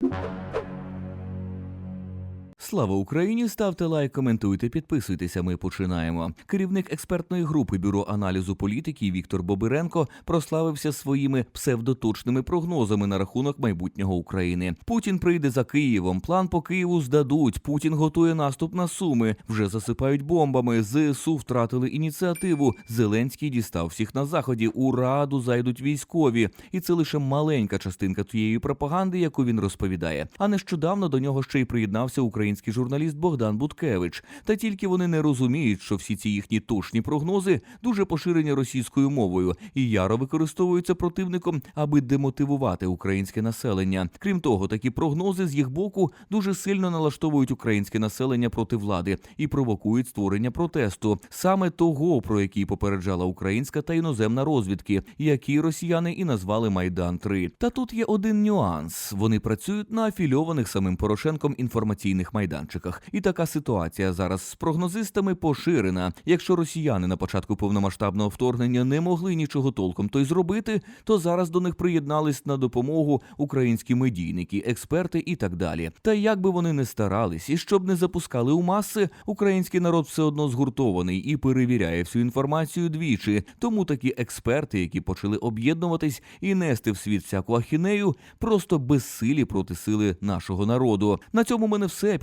you Слава Україні! Ставте лайк, коментуйте, підписуйтеся. Ми починаємо. Керівник експертної групи бюро аналізу політики Віктор Бобиренко прославився своїми псевдоточними прогнозами на рахунок майбутнього України. Путін прийде за Києвом. План по Києву здадуть. Путін готує наступ на Суми. Вже засипають бомбами. ЗСУ втратили ініціативу. Зеленський дістав всіх на заході. У раду зайдуть військові, і це лише маленька частинка тієї пропаганди, яку він розповідає. А нещодавно до нього ще й приєднався український журналіст Богдан Буткевич. Та тільки вони не розуміють, що всі ці їхні точні прогнози дуже поширені російською мовою і яро використовуються противником, аби демотивувати українське населення. Крім того, такі прогнози з їх боку дуже сильно налаштовують українське населення проти влади і провокують створення протесту, саме того, про який попереджала українська та іноземна розвідки, які росіяни і назвали Майдан 3 Та тут є один нюанс: вони працюють на афільованих самим Порошенком інформаційних майданчиках. І така ситуація зараз з прогнозистами поширена. Якщо росіяни на початку повномасштабного вторгнення не могли нічого толком то й зробити, то зараз до них приєднались на допомогу українські медійники, експерти і так далі. Та як би вони не старались, і щоб не запускали у маси, український народ все одно згуртований і перевіряє всю інформацію двічі. Тому такі експерти, які почали об'єднуватись і нести в світ всяку ахінею, просто безсилі проти сили нашого народу. На цьому мене все.